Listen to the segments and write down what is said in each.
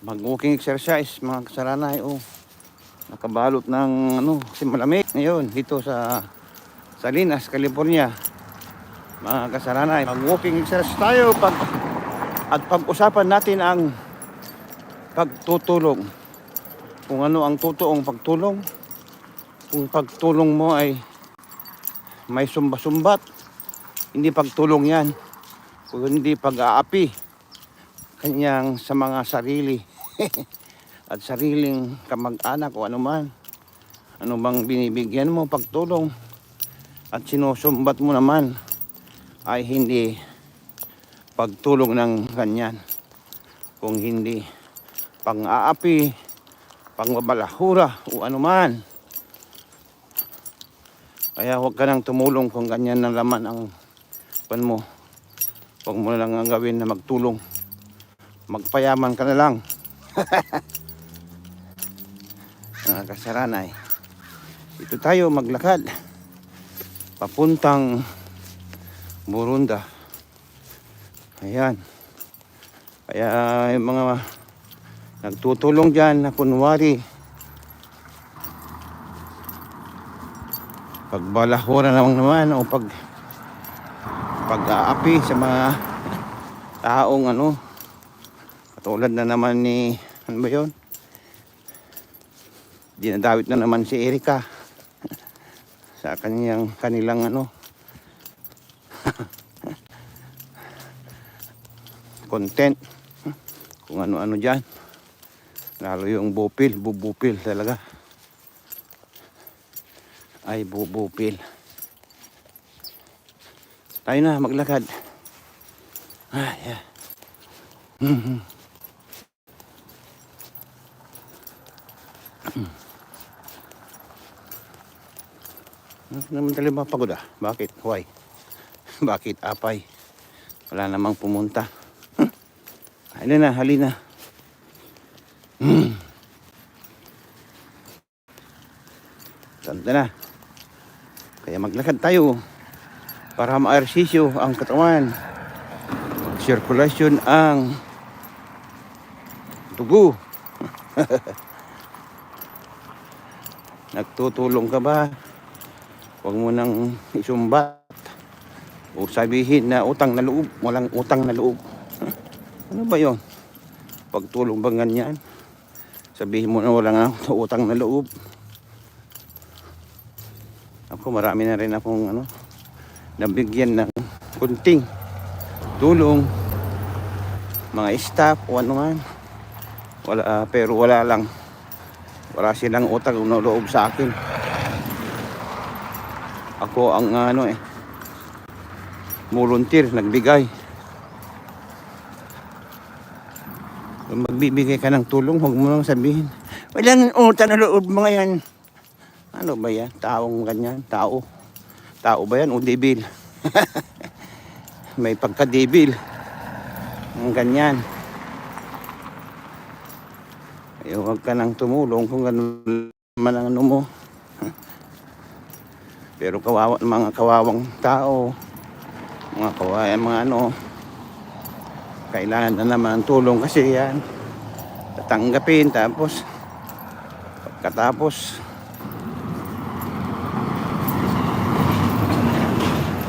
mag-walking exercise mga kasaranay oh. Nakabalot ng ano, kasi malamig ngayon dito sa Salinas, California. Mga kasaranay, mag-walking exercise tayo pag at pag-usapan natin ang pagtutulong. Kung ano ang totoong pagtulong. Kung pagtulong mo ay may sumba-sumbat, hindi pagtulong yan. Kung hindi pag-aapi kanyang sa mga sarili at sariling kamag-anak o anuman. Ano bang binibigyan mo pagtulong at sinusumbat mo naman ay hindi pagtulong ng ganyan. Kung hindi pang-aapi, pangbabalahura o anuman. Kaya huwag ka nang tumulong kung ganyan na laman ang pan mo. Huwag mo na lang ang gawin na magtulong. Magpayaman ka na lang. Mga kasaranay. Dito tayo maglakad. Papuntang Burunda. Ayan. Kaya yung mga nagtutulong dyan na kunwari pagbalahura naman naman o pag pag-aapi sa mga taong ano katulad na naman ni ano ba yun? Dinadawit na naman si Erika sa kanyang kanilang ano content. Kung ano-ano dyan. Lalo yung bupil bubupil talaga. Ay bubupil. Tayo na maglakad. Ay yeah. Ano naman talaga mapagod ah? Bakit? Why? Bakit apay? Wala namang pumunta. Hmm. Halina na, halina. Hmm. Santa na. Kaya maglakad tayo para ma-ersisyo ang katawan. Circulation ang dugo. Nagtutulong ka ba? Huwag mo nang isumbat o sabihin na utang na loob. Walang utang na loob. Ano ba yon? Pagtulong ba ganyan? Sabihin mo na walang utang na loob. Ako marami na rin akong ano, nabigyan ng kunting tulong mga staff o ano man. Wala, ah, pero wala lang. Wala silang utang loob sa akin. Ako ang ano eh, volunteer, nagbigay. Kung magbibigay ka ng tulong, huwag mo lang sabihin. Walang utang na loob mga yan. Ano ba yan? Taong ganyan? Tao? Tao ba yan? O debil? May pagka-debil. Ang ganyan. Ay, huwag ka nang tumulong kung ganun man ang ano mo. Pero kawawa, mga kawawang tao, mga kawawa, mga ano, kailangan na naman tulong kasi yan. Tatanggapin, tapos, pagkatapos,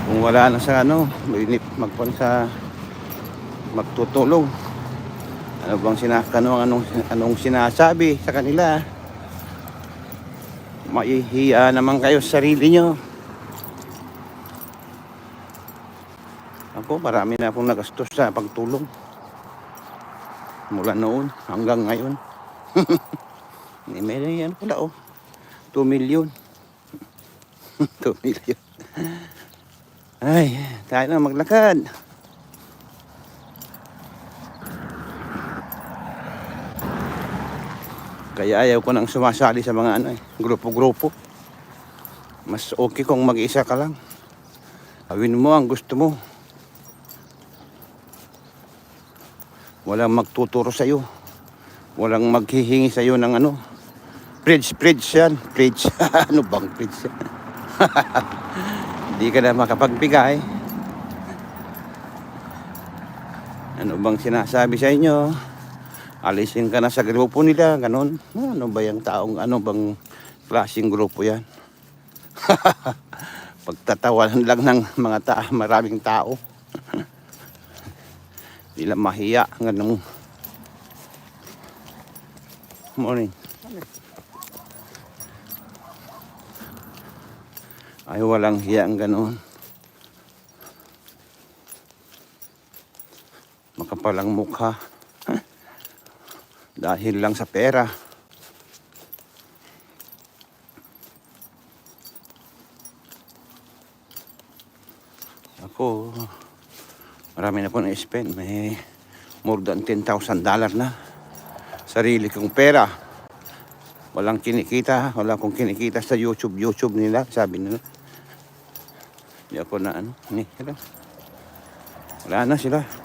kung wala na sa ano, magpon sa magtutulong. Ano bang sinakano anong anong sinasabi sa kanila? Maihiya naman kayo sa sarili nyo. Ako, marami na akong nagastos sa pagtulong. Mula noon hanggang ngayon. May yan pala oh. 2 million. 2 million. Ay, tayo na maglakad. Kaya ayaw ko nang sumasali sa mga ano eh, grupo-grupo. Mas okay kung mag-isa ka lang. Gawin mo ang gusto mo. Walang magtuturo sa'yo. Walang maghihingi sa'yo ng ano. Bridge, bridge yan. Bridge. ano bang bridge yan? Hindi ka na makapagbigay. Ano bang sinasabi sa inyo? Alisin ka na sa grupo nila, ganun. Ano ba yung taong, ano bang klaseng grupo yan? Pagtatawanan lang ng mga ta maraming tao. Hindi lang mahiya, ganun. Morning. Ay, walang hiya ang ganun. Makapalang mukha. Dahil lang sa pera. Ako, marami na po na-spend. May more than 10,000 dollar na. Sarili kong pera. Walang kinikita. Wala akong kinikita sa YouTube. YouTube nila. Sabi nila. Hindi ako na ano. Wala na sila.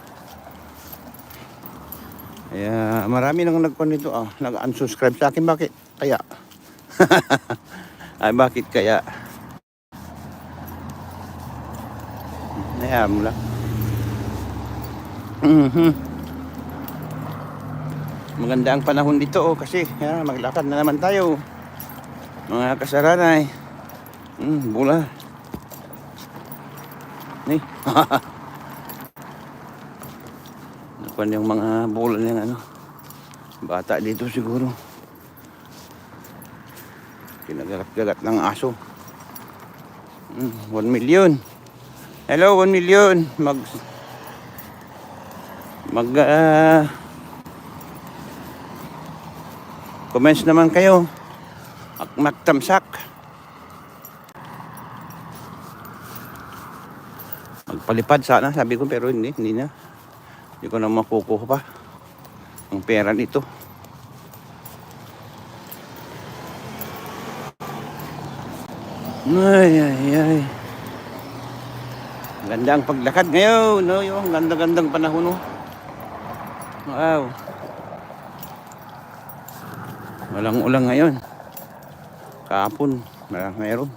Kaya marami nang nagpon nito ah, nag-unsubscribe sa akin. Bakit? Kaya. Ay, bakit kaya? Hayaan mo lang. Mhm. Maganda ang panahon dito oh, kasi ya, maglakad na naman tayo. Mga kasaranay. Hmm, bula. Ni. Nakuha yung mga bola ng ano. Bata dito siguro. Kinagagat-gagat ng aso. Mm, 1 million. Hello, 1 million. Mag... Mag... ah, comments naman kayo. Ak magtamsak. Magpalipad sana, sabi ko, pero hindi, hindi na. Hindi ko na makukuha pa ang pera nito. Ay, ay, ay. Ganda ang paglakad ngayon, no? Yung ganda-gandang panahon, no? Wow. Walang ulang ngayon. Kahapon, marang mayroon.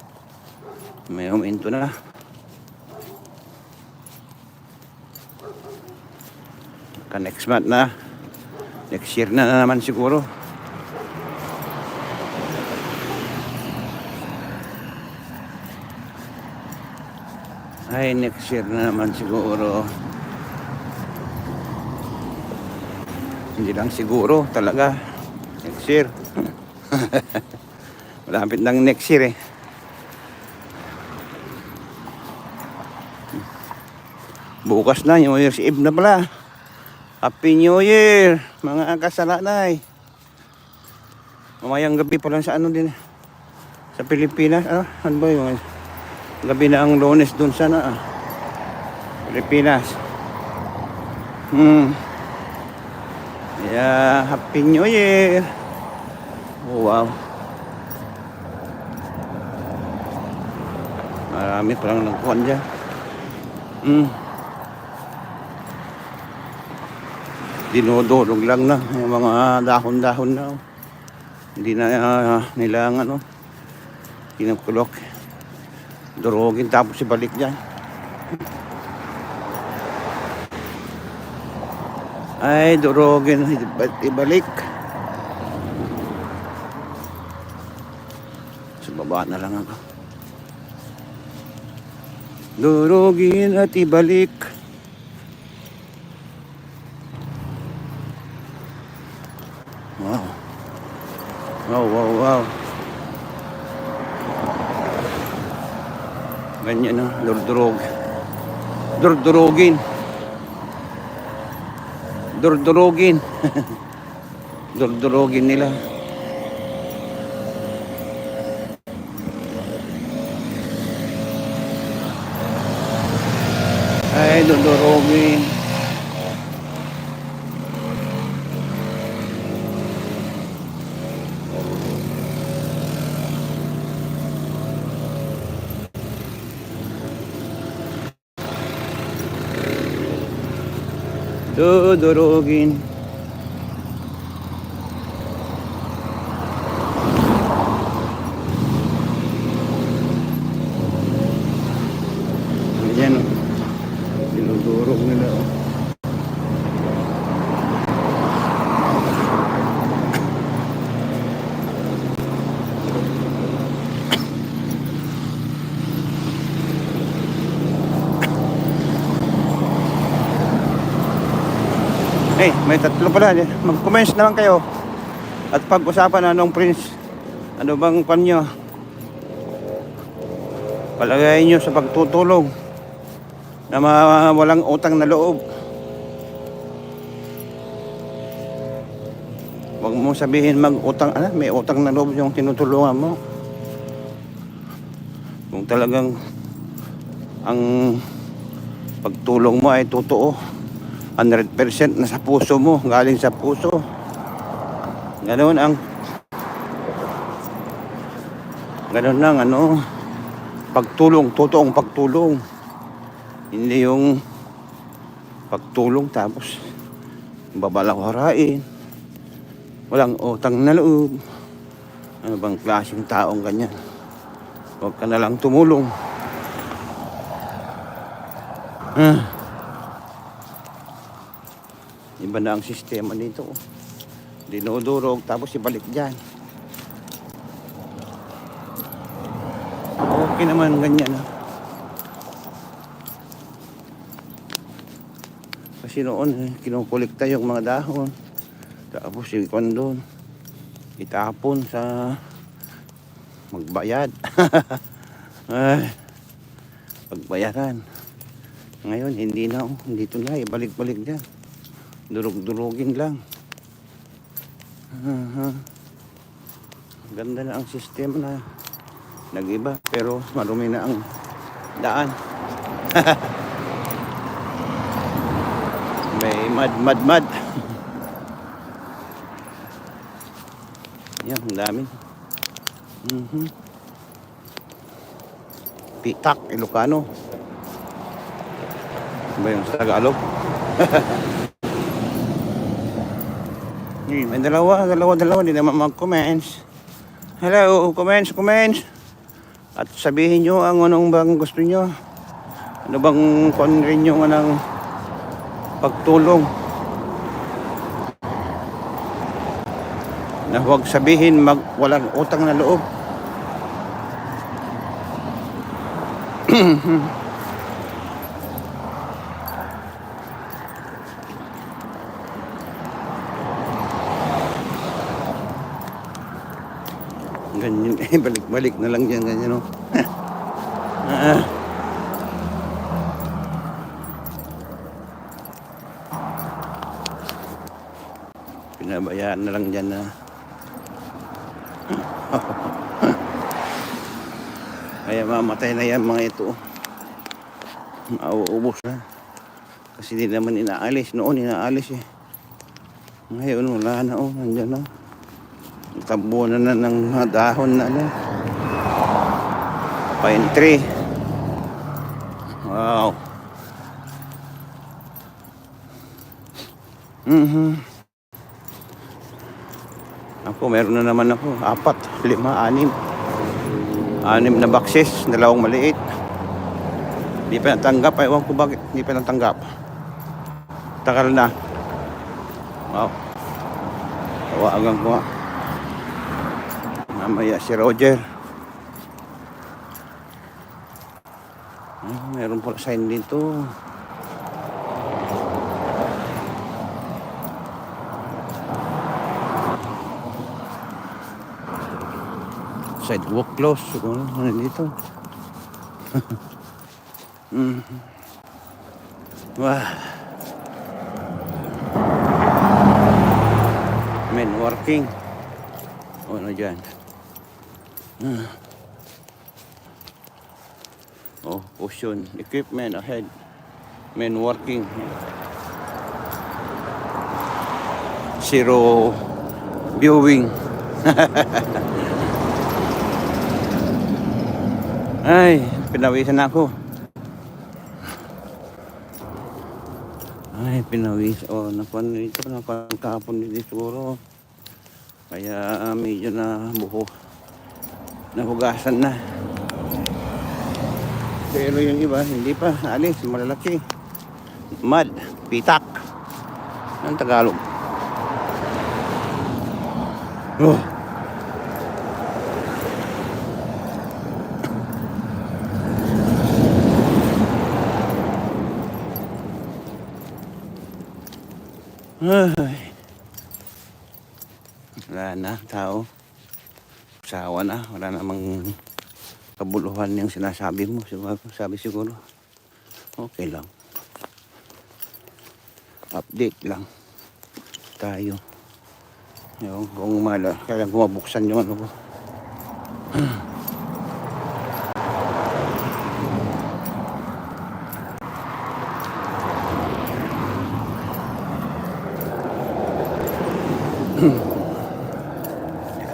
May uminto na. Ka next month na. Next year na, na naman siguro. Ay, next year na naman siguro. Hindi lang siguro talaga. Next year. Malapit ng next year eh. Bukas na, New Year's Eve na pala. Happy New Year, mga kasalanay. Mamayang gabi pa lang sa ano din. Sa Pilipinas, ano, ano ba yung gabi na ang lunes dun sana ah. Pilipinas. Hmm. Yeah, Happy New Year. Oh, wow. Marami palang nagkuhan dyan. Hmm. Dinodorog lang na. Yung mga dahon-dahon na. oh. Hindi na ah, nila ang ano. Kinukulok. Durugin tapos ibalik dyan. Ay, durugin. iba- Ibalik. Sa na lang ako. Durugin at ibalik. Wow. Wow, wow, wow. Ganyan na, durdurog. Durdurugin. Durdurugin. Durdurugin nila. Ay, durdurugin. Dudurugin. Ayan o. Dinudurog nila o. Eh, may tatlo pala. Mag-comments naman kayo. At pag-usapan anong prince. Ano bang kwan nyo? Palagay nyo sa pagtutulong na walang utang na loob. Huwag mo sabihin mag-utang, ano, may utang na loob yung tinutulungan mo. Kung talagang ang pagtulong mo ay totoo, 100% na sa puso mo, galing sa puso. Ganoon ang Ganoon lang ano pagtulong, totoong pagtulong. Hindi yung pagtulong tapos babalawarain. Walang utang na loob. Ano bang klaseng taong ganyan? Huwag ka na lang tumulong. Ah. Iba na ang sistema dito. Dinudurog tapos ibalik dyan. Okay naman ganyan. ah. Kasi noon, kinukulikta yung mga dahon. Tapos ikon doon. Itapon sa magbayad. Ay, pagbayaran. Ngayon, hindi na. oh. Dito na, ibalik-balik dyan. Durug-durugin lang. Aha. Ganda na ang sistema na nag-iba. Pero marumi na ang daan. May mad, mad, mad. Yan, ang dami. Mhm. Pitak, Ilocano. Ano ba yung Tagalog? Hmm, may dalawa, dalawa, dalawa. Hindi naman mag-comments. Hello, comments, comments. At sabihin nyo ang anong bang gusto nyo. Ano bang kung rin yung anong pagtulong. Na huwag sabihin mag walang utang na loob. Ganyan, eh, balik-balik na lang yan, ganyan, no? ah. Pinabayaan na lang dyan na Kaya mamatay na yan mga ito. Mauubos na. Kasi di naman inaalis. Noon inaalis eh. Ngayon wala na oh. Nandiyan na. Tabo na ng mga dahon na ano. Pine tree. Wow. Mhm. Ako, meron na naman ako. Apat, lima, anim. Anim na boxes, dalawang maliit. Hindi pa natanggap. Ewan ko bakit hindi pa natanggap. Takal na. Wow. Tawagan ko nga. Mamaya si Roger. Ah, meron pala sign dito. Sidewalk close. Siguro, ano dito? mm. Wah. Men working. Ano dyan? Ah. Oh, caution. Equipment ahead. Men working. Zero viewing. Ay, pinawisan ako. Ay, pinawis. Oh, napan ito, napan kahapon dito siguro. Kaya ah, medyo na buho. Nahugasan na. Pero yung iba, hindi pa. Alis, malalaki. Mad, pitak. Ang Tagalog. Oh. Ay. Wala na, tao. Sawa na. Wala namang kabuluhan yung sinasabi mo. Sabi siguro. Okay lang. Update lang. Tayo. Yung kung mala, kaya gumabuksan yung ano ko.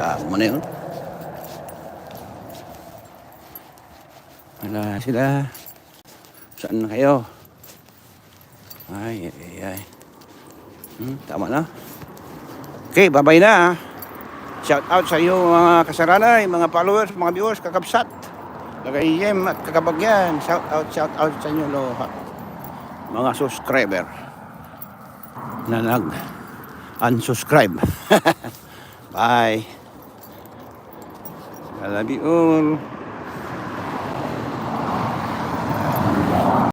Ah, mo na yun. Wala sila. Saan na kayo? Ay, ay, ay. Hmm, tama na. Okay, babay na. ah. Shout out sa iyo mga kasaranay, mga followers, mga viewers, kakabsat. Kaka-EM at kakabagyan. Shout out, shout out sa inyo lahat. Mga subscriber na nag unsubscribe. Bye. I love you all.